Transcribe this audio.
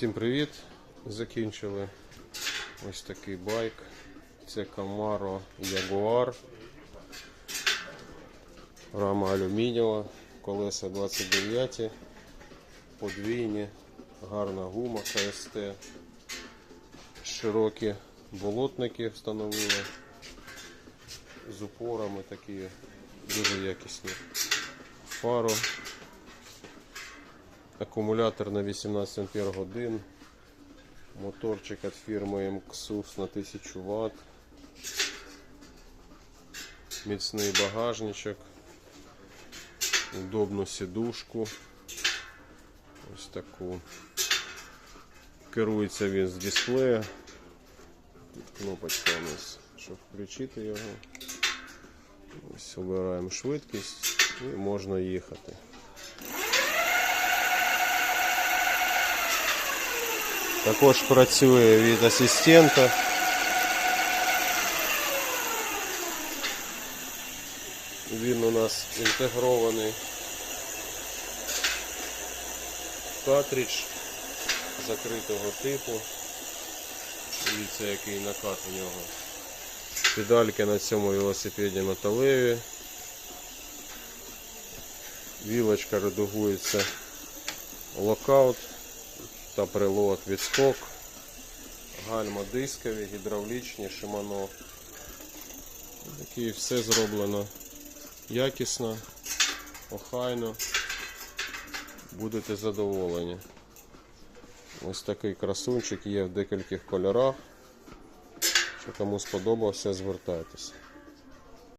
Всім привіт! Закінчили ось такий байк. Це Camaro Jaguar. Рама алюмінієва, колеса 29, подвійні, гарна гума КСТ, широкі болотники встановили з упорами такі дуже якісні. Фару, акумулятор на 18 ампер годин, моторчик від фірми MXUS на 1000 Вт, міцний багажничок, удобну сідушку. Ось таку. Керується він з дисплея. Тут кнопочка у нас, щоб включити його. Ось обираємо швидкість і можна їхати. Також працює від асистента. Він у нас інтегрований картридж закритого типу. Дивіться, який накат у нього. Педальки на цьому велосипеді металеві. Вілочка редагується локаут та прилот відскок. Гальма дискові, гідравлічні, Shimano. Такі все зроблено якісно, охайно. Будете задоволені. Ось такий красунчик є в декількох кольорах. Що кому сподобався, звертайтеся.